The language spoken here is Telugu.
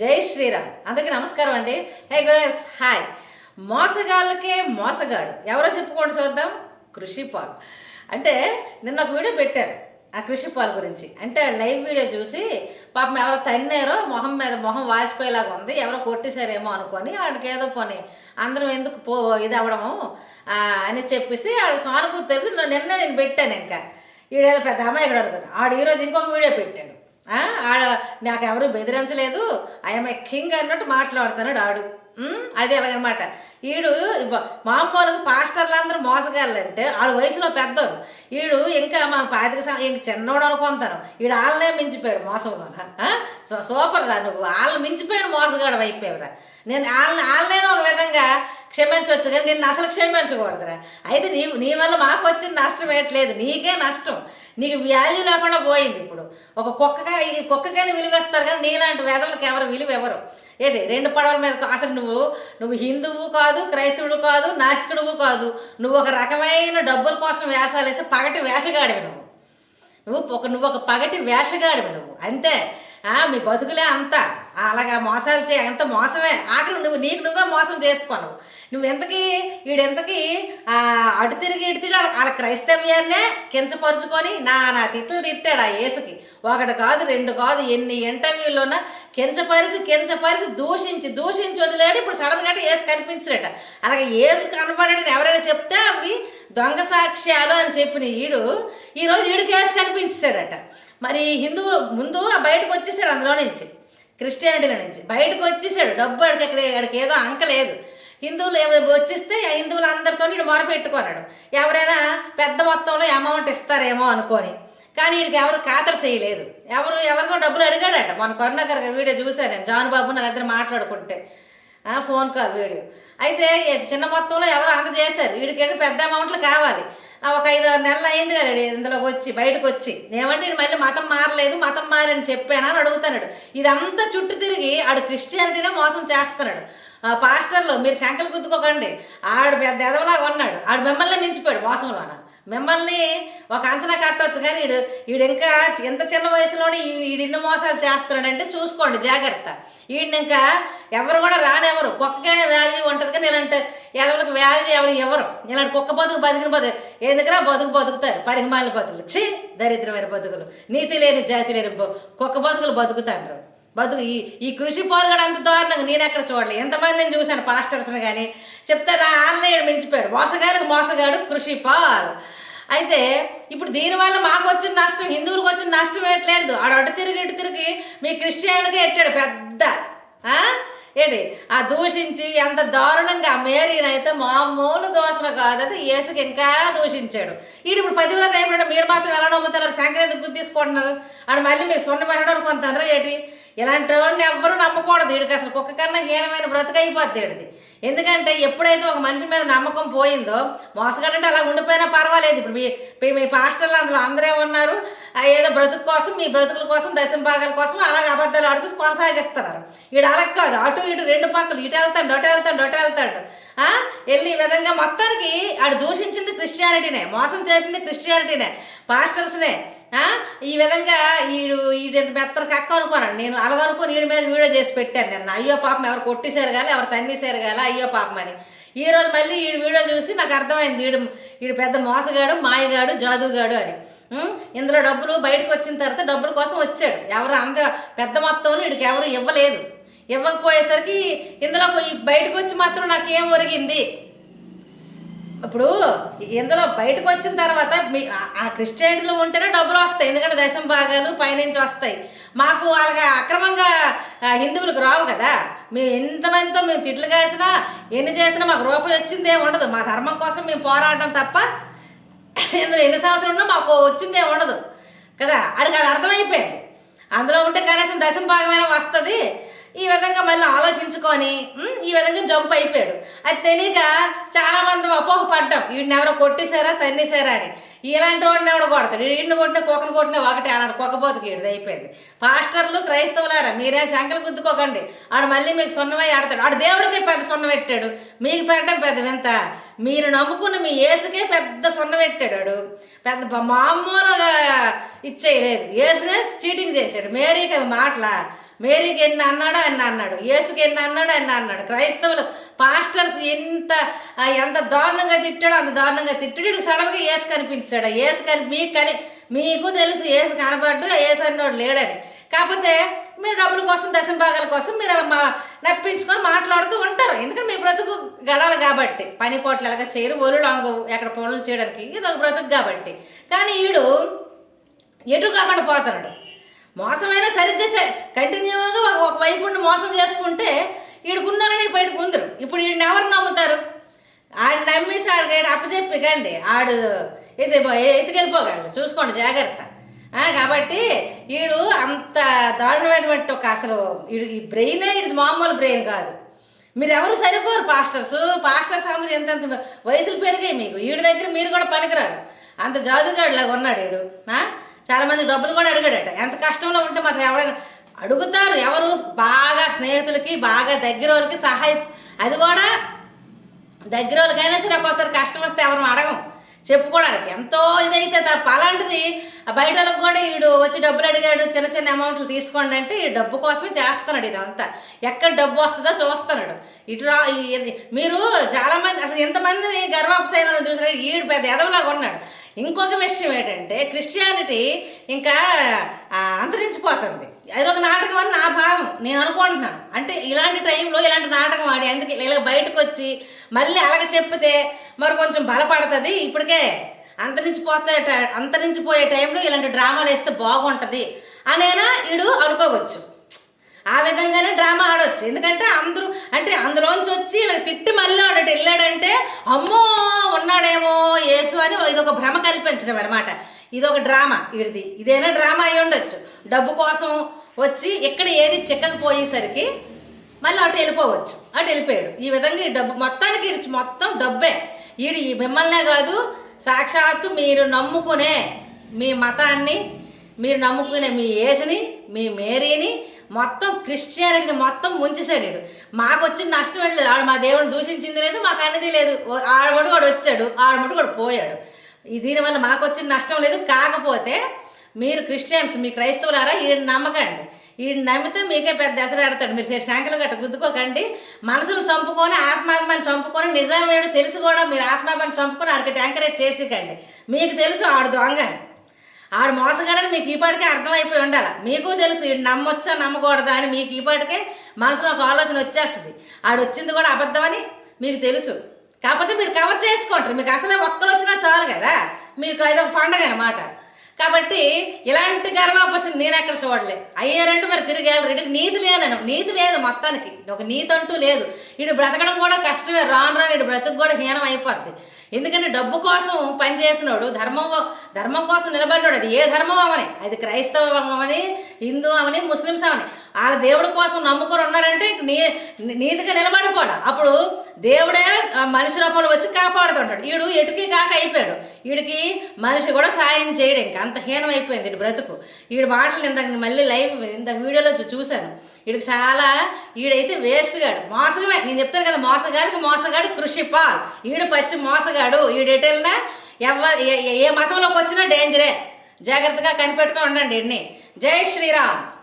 జై శ్రీరామ్. అందరికీ నమస్కారం అండి. హే గోయస్ హాయ్ మోసగాళ్ళకే మోసగాడు. ఎవరో చెప్పుకోండి చూద్దాం. కృషి పాల్ అంటే నిన్న ఒక వీడియో పెట్టారు ఆ కృషి పాల్ గురించి. అంటే లైవ్ వీడియో చూసి పాపం ఎవరో తన్నారో మొహం మీద మొహం వాసిపోయేలాగా ఉంది ఎవరో కొట్టేశారేమో అనుకొని ఆడికి ఏదో పోనీ అందరం ఎందుకు పో ఇది అవ్వడము అని చెప్పేసి ఆడికి సానుభూతి తెలిసి నిన్న నేను పెట్టాను ఇంకా. ఈడేదో పెద్ద అమ్మాయి ఇక్కడ అనుకున్నాను ఆడు ఈరోజు ఇంకొక వీడియో పెట్టాడు. ఆడ నాకు ఎవరు బెదిరించలేదు ఐఎమ్ ఏ కింగ్ అన్నట్టు మాట్లాడుతున్నాడు ఆడు. అది ఎలాగనమాట? ఈడు మామూలుగా పాస్టర్లు అందరూ మోసగాళ్ళంటే ఆడు వయసులో పెద్దోడు. ఈడు ఇంకా మన పాతిక ఇంక చిన్నోడు అనుకుంటాను. ఈడు వాళ్ళనే మించిపోయాడు మోసంలో సూపర్ రా నువ్వు. వాళ్ళని మించిపోయిన మోసగాడు అయిపోయావురా నేను వాళ్ళని వాళ్ళనే ఒక విధంగా క్షమించవచ్చు కానీ నిన్ను అసలు క్షమించకూడదురా. అయితే నీ నీ వల్ల మాకు వచ్చిన నష్టం ఏట్లేదు నీకే నష్టం. నీకు వ్యాల్యూ లేకుండా పోయింది ఇప్పుడు. ఒక కుక్కగా ఈ కుక్కగానే విలువేస్తారు కానీ నీలాంటి వేదవులకు ఎవరు విలువ ఎవరు ఏంటి? రెండు పడవల మీద అసలు నువ్వు నువ్వు హిందువు కాదు క్రైస్తవుడు కాదు నాస్తికుడువు కాదు. నువ్వు ఒక రకమైన డబ్బుల కోసం వేషాలు వేసి పగటి వేషగాడివి నువ్వు. నువ్వు ఒక నువ్వు ఒక పగటి వేషగాడివి నువ్వు. అంతే. మీ బతుకులే అంతా. అలాగా మోసాలు చేయ అంత మోసమే. ఆఖరి నువ్వు నీకు నువ్వే మోసం చేసుకోను. నువ్వు ఎంతకీ వీడెంతకీ అటు తిరిగి ఇటు తిరిగి వాళ్ళ- క్రైస్తవ్యాన్నే కించపరుచుకొని నా నా తిట్లు తిట్టాడు ఆ యేసుకి. ఒకటి కాదు రెండు కాదు ఎన్ని ఇంటర్వ్యూలోన కించపరిచి కించపరిచి దూషించి దూషించి వదిలేడు. ఇప్పుడు సడన్గా ఏసు కనిపించలేట. అలాగే ఏసు కనపడని ఎవరైనా చెప్తే అవి దొంగ సాక్ష్యాలు అని చెప్పిన ఈడు ఈరోజు ఈడు కేసు కనిపించాడట మరి హిందువు ముందు బయటకు వచ్చేసాడు అందులో నుంచి క్రిస్టియానిటీలో నుంచి. బయటకు వచ్చేసాడు డబ్బు అడిగి అక్కడ అక్కడికి ఏదో అంక లేదు. హిందువులు ఏమో వచ్చిస్తే ఆ హిందువులు అందరితో ఇటు మొరపెట్టుకున్నాడు ఎవరైనా పెద్ద మొత్తంలో అమౌంట్ ఇస్తారేమో అనుకొని. కానీ వీడికి ఎవరు ఖాతరు చేయలేదు. ఎవరు ఎవరికో డబ్బులు అడిగాడట. మన కరుణాకర్ వీడియో చూశాను నేను జాన్ బాబు నా దగ్గర మాట్లాడుకుంటే. ఫోన్ కాల్ వీడియో అయితే చిన్న మొత్తంలో ఎవరు అందజేశారు వీడికి పెద్ద అమౌంట్లు కావాలి. ఒక ఐదు ఆరు నెలలు అయింది కదా ఇందులోకి వచ్చి బయటకు వచ్చి. ఏమంటే మళ్ళీ మతం మారలేదు మతం మారని చెప్పానని అడుగుతున్నాడు. ఇదంతా చుట్టూ తిరిగి ఆడు క్రిస్టియానిటీనే మోసం చేస్తున్నాడు. ఆ, పాస్టర్లో మీరు శంకలు గుద్దుకోకండి. ఆడు పెద్ద ఎదవలాగా ఉన్నాడు. ఆడు మిమ్మల్ని మించిపోయాడు మోసంలోన. మిమ్మల్ని ఒక అంచనా కట్టవచ్చు కానీ వీడు వీడు ఇంకా ఎంత చిన్న వయసులోనే వీడి ఇన్ని మోసాలు చేస్తున్నాడంటే చూసుకోండి జాగ్రత్త. వీడిని ఇంకా ఎవరు కూడా రానెవరు కుక్కకైనా వాల్యూ ఉంటుంది కానీ ఇలాంటి ఎవరికి వాల్యూ ఎవరు ఎవరు ఇలాంటి కుక్క బతుకు బతికిన బతుకు ఎందుకరా బతుకు బతుకుతారు? పడిమాలిన బతుకులు. చి దరిద్రమైన బతుకులు. నీతి లేని జాతి లేని కుక్క బతుకులు బతుకుతారు బతుకు ఈ ఈ కృషి పోలుగడ అంత దారుణంగా నేను ఎక్కడ చూడలేదు ఎంతమందిని చూశాను పాస్టర్స్ని కానీ చెప్తే నా ఆన్లైన్ మించిపోయాడు. మోసగాడికి మోసగాడు కృషి పాల్. అయితే ఇప్పుడు దీనివల్ల మాకు వచ్చిన నష్టం హిందువులకు వచ్చిన నష్టం ఏట్లేదు. ఆడు అటు తిరిగి ఇటు తిరిగి మీ క్రిస్టియానికే ఎట్టాడు పెద్ద ఏంటి? ఆ దూషించి ఎంత దారుణంగా మేరీనైతే మామూలు దోషణ కాదు యేసుకి ఇంకా దూషించాడు. ఈడు ఇప్పుడు పదివేల అయిపోయాడు మీరు మాత్రం ఎలా నమ్ముతున్నారు? సంఖ్య గుర్తు తీసుకుంటున్నారు. ఆడు మళ్ళీ మీకు సొన్న పెట్టడం అనుకుంటున్నారా ఏంటి? ఇలాంటి వాడిని ఎవ్వరూ నమ్మకూడదు. వీడికి అసలు కుక్క కన్నా హీనమైన బ్రతుకు అయిపోద్ది వీడిది. ఎందుకంటే ఎప్పుడైతే ఒక మనిషి మీద నమ్మకం పోయిందో మోసగాడంటే అలా ఉండిపోయినా పర్వాలేదు. ఇప్పుడు మీ మీ- పాస్టర్లు అందులో అందరే ఉన్నారు ఆ ఏదో బ్రతుకు కోసం మీ బ్రతుకుల కోసం దశంభాగాల కోసం అలాగే అబద్ధాలు ఆడుతూ కొనసాగిస్తున్నారు. వీడు అలా కాదు. అటు ఇటు రెండు పక్కలు. ఇటు వెళ్తాడు అటు వెళ్తాడు అటు వెళ్తాడు. వెళ్ళి ఈ విధంగా మొత్తానికి ఆడు దూషించింది క్రిస్టియానిటీనే మోసం చేసింది క్రిస్టియానిటీనే పాస్టర్స్నే. ఈ విధంగా వీడు ఈడు ఎంత మెత్తన కక్క అనుకోనండి. నేను అలాగనుకొని వీడి మీద వీడియో చేసి పెట్టాను నేను అయ్యో పాపం ఎవరు కొట్టేశారు కానీ ఎవరు తన్నేశారు కానీ అయ్యో పాపం అని. ఈ రోజు మళ్ళీ వీడి వీడియో చూసి నాకు అర్థమైంది. వీడు వీడు పెద్ద మోసగాడు మాయగాడు జాదుగాడు అని. ఇందులో డబ్బులు బయటకు వచ్చిన తర్వాత డబ్బుల కోసం వచ్చాడు. ఎవరు అంద పెద్ద మొత్తంలో వీడికి ఎవరు ఇవ్వలేదు. ఇవ్వకపోయేసరికి ఇందులో బయటకు వచ్చి మాత్రం నాకేం ఒరిగింది? ఇప్పుడు ఇందులో బయటకు వచ్చిన తర్వాత మీ ఆ- క్రిస్టియన్లు ఉంటేనే డబ్బులు వస్తాయి. ఎందుకంటే దశం భాగాలు పైనుంచి వస్తాయి. మాకు వాళ్ళకి అక్రమంగా హిందువులకు రావు కదా. మేము ఎంతమందితో మేము తిట్లు కాసినా ఎన్ని చేసినా మాకు రూపాయి వచ్చిందే ఉండదు. మా ధర్మం కోసం మేము పోరాడడం తప్ప ఇందులో ఎన్ని సంవత్సరాలు ఉన్నా మాకు వచ్చిందే ఉండదు. కదా? అడిగి అది అర్థమైపోయింది. అందులో ఉంటే కనీసం దశం భాగమైనా వస్తుంది. ఈ విధంగా మళ్ళీ ఆలోచించుకొని ఈ విధంగా జంప్ అయిపోయాడు. అది తెలియక చాలామంది అపోహపడ్డాం. వీడిని ఎవరో కొట్టేశారా తన్నేశారా అని. ఇలాంటి వాడిని ఎవడో కొడతాడు? వీడిని కొట్టిన కుక్కను కొట్టిన ఒకటి అలాంటి కుక్కపోతుకి వీడిది అయిపోయింది. పాస్టర్లు క్రైస్తవులారా మీరేం శంకలు గుద్దుకోకండి. ఆడు మళ్ళీ మీకు సున్నమై ఆడతాడు. ఆడు దేవుడికే పెద్ద సున్న పెట్టాడు. మీకు పెట్టడం పెద్ద వింత. మీరు నమ్ముకున్న మీ ఏసుకే పెద్ద సున్న పెట్టాడు వాడు. పెద్ద మామూలుగా ఇచ్చేయలేదు. ఏసునే చీటింగ్ చేశాడు. మేరీకి మాటలా మాటల మేరీకి ఎన్ని అన్నాడో ఆయన అన్నాడు. యేసుకి ఎన్ని అన్నాడో ఆయన అన్నాడు. క్రైస్తవులు పాస్టర్స్ ఎంత ఎంత దారుణంగా తిట్టాడో అంత దారుణంగా తిట్టాడు. ఇటు సడన్గా ఏసు కనిపించాడు. ఏసు కని మీకు కని మీకు తెలుసు ఏసు కనబడ్డు ఏసు అన్నోడు లేడని. కాకపోతే మీరు డబ్బుల కోసం దశమ భాగాల కోసం మీరు అలా మా నప్పించుకొని మాట్లాడుతూ ఉంటారు. ఎందుకంటే మీ బ్రతుకు గడాలి కాబట్టి. పని పోట్లు ఎలాగ చేయరు ఒళ్ళు లాంగు ఎక్కడ పనులు చేయడానికి ఇది ఒక బ్రతుకు కాబట్టి. కానీ ఈడు ఎటు కాకుండా పోతున్నాడు మోసమైనా సరిగ్గా కంటిన్యూగా ఒక వైపు ఉండి మోసం చేసుకుంటే ఈడుకున్నారని బయటకు ఉందరు ఇప్పుడు ఈయన ఎవరు నమ్ముతారు? ఆడు నమ్మేసి ఆడు అప్పచెప్పి కండి ఆడు ఇది ఎత్తుకెళ్ళిపోగలడు. చూసుకోండి జాగ్రత్త. కాబట్టి వీడు అంత దారుణమైనటువంటి ఒక అసలు వీడు ఈ బ్రెయినే ఇది మామూలు బ్రెయిన్ కాదు. మీరు ఎవరు సరిపోరు పాస్టర్స్? పాస్టర్స్ అందరూ ఎంతెంత వయసులు పెరిగాయి మీకు. వీడి దగ్గర మీరు కూడా పనికిరారు. అంత జాదుగాడిలాగా ఉన్నాడు వీడు ఆ? చాలా మంది డబ్బులు కూడా అడిగాడట. ఎంత కష్టంలో ఉంటే మాత్రం ఎవరైనా అడుగుతారు ఎవరు. బాగా స్నేహితులకి బాగా దగ్గర వాళ్ళకి సహాయం. అది కూడా దగ్గర వాళ్ళకైనా సరే ఒక్కోసారి కష్టం వస్తే ఎవరు అడగం. చెప్పుకోవడానికి ఎంతో ఇదైతే తప్ప. అలాంటిది ఆ బయట వాళ్ళకి కూడా వీడు వచ్చి డబ్బులు అడిగాడు చిన్న చిన్న అమౌంట్లు తీసుకోండి అంటే ఈ డబ్బు కోసమే చేస్తున్నాడు ఇదంతా. ఎక్కడ డబ్బు వస్తుందో చూస్తున్నాడు. ఇటు రా ఇది- మీరు చాలామంది అసలు ఎంతమందిని గర్వాపసైన చూసారు ఈడు పెద్ద ఎదవలాగా ఉన్నాడు. ఇంకొక విషయం ఏంటంటే క్రిస్టియానిటీ ఇంకా అంతరించిపోతుంది. అదొక నాటకం అని నా భావం. నేను అనుకుంటున్నాను. అంటే ఇలాంటి టైంలో ఇలాంటి నాటకం ఆడి అందుకే ఇలా బయటకు వచ్చి మళ్ళీ అలాగ చెప్తే మరి కొంచెం బలపడుతుంది. ఇప్పటికే అంతరించిపోతే అంతరించిపోయే టైంలో ఇలాంటి డ్రామాలు వేస్తే బాగుంటుంది అనేనా వీడు అనుకోవచ్చు. ఆ విధంగానే డ్రామా ఆడొచ్చు. ఎందుకంటే అందరూ అంటే అందులోంచి వచ్చి ఇలా తిట్టి మళ్ళీ ఆడట వెళ్ళాడంటే అమ్మో ఉన్నాడేమో యేసు అని ఇది ఒక భ్రమ కల్పించడం అనమాట ఇది ఒక డ్రామా వీడిది ఇదేనా డ్రామా అయి ఉండొచ్చు. డబ్బు కోసం వచ్చి ఇక్కడ ఏది చిక్కకపోయేసరికి మళ్ళీ అటు వెళ్ళిపోవచ్చు. అటు వెళ్ళిపోయాడు. ఈ విధంగా ఈ డబ్బు మొత్తానికి ఇడిచి మొత్తం డబ్బే. ఈడు ఈ మిమ్మల్నే కాదు సాక్షాత్తు మీరు నమ్ముకునే మీ మతాన్ని మీరు నమ్ముకునే మీ యేసుని మీ మేరీని మొత్తం క్రిస్టియానిటీని మొత్తం ముంచేశాడు మాకు వచ్చిన నష్టం ఏం లేదు. ఆడు మా దేవుని దూషించింది లేదు మాకు అనేది లేదు. ఆడమటు కూడా వచ్చాడు. ఆడమటు కూడా పోయాడు. దీనివల్ల మాకు వచ్చిన నష్టం లేదు. కాకపోతే మీరు క్రిస్టియన్స్ మీ క్రైస్తవులారా ఈయన నమ్మకండి. ఈయన నమ్మితే మీకే పెద్ద దసరా ఆడతాడు. మీరు సేటు శాంకలు గట్ట గుద్దుకోకండి. మనసును చంపుకొని ఆత్మాభిమాని చంపుకొని నిజం వేడు తెలిసి కూడా మీరు ఆత్మాభిమాని చంపుకొని ఆడికి ఎంకరేజ్ చేసికండి. మీకు తెలుసు ఆడు దొంగని. ఆడు మోసగాడని మీకు ఈపాటికే అర్థమైపోయి ఉండాలి. మీకు తెలుసు ఈడు నమ్మొచ్చా నమ్మకూడదా అని మీకు ఈపాటికే మనసులో ఒక ఆలోచన వచ్చేస్తుంది. ఆడు వచ్చింది కూడా అబద్ధమని మీకు తెలుసు. కాకపోతే మీరు కవర్ చేసుకుంటారు. మీకు అసలే ఒక్కరు వచ్చినా చాలు కదా. మీకు అది ఒక పండగ అనమాట కాబట్టి ఇలాంటి గర్వాపసం నేను ఎక్కడ చూడలే. అయ్యారంటే మరి తిరిగి రెడీ నీతి లేనను నీతి లేదు మొత్తానికి. ఒక నీతి అంటూ లేదు. ఇటు బ్రతకడం కూడా కష్టమే. రాను రాను ఇటు బ్రతుకు కూడా హీనం అయిపోద్ది. ఎందుకంటే డబ్బు కోసం పనిచేసినోడు ధర్మం ధర్మం కోసం నిలబడినాడు అది. ఏ ధర్మం అవని? అది క్రైస్తవ అవని హిందూ అవని ముస్లిమ్స్ అవని. వాళ్ళ దేవుడి కోసం నమ్ముకొని ఉన్నారంటే నీ నీతిగా నిలబడిపోవాలి అప్పుడు దేవుడే మనిషి రూపంలో వచ్చి కాపాడుతుంటాడు. వీడు ఎటుకి కాక అయిపోయాడు. వీడికి మనిషి కూడా సాయం చేయడు ఇంకా. అంత హీనం అయిపోయింది వీడి బ్రతుకు. వీడి మాటలు ఇందాక మళ్ళీ లైవ్ ఇంత వీడియోలో చూశాను. వీడికి చాలా ఈడైతే వేస్ట్ గాడు మోసమే. నేను చెప్తాను కదా మోసగాడికి మోసగాడు కృషి పాల్ ఈడు పచ్చి మోసగాడు. ఈడు ఎటు వెళ్ళినా ఎవ ఏ- ఏ మతంలోకి వచ్చినా డేంజరే. జాగ్రత్తగా కనిపెట్టుకొని ఉండండి ఎన్ని జై శ్రీరామ్.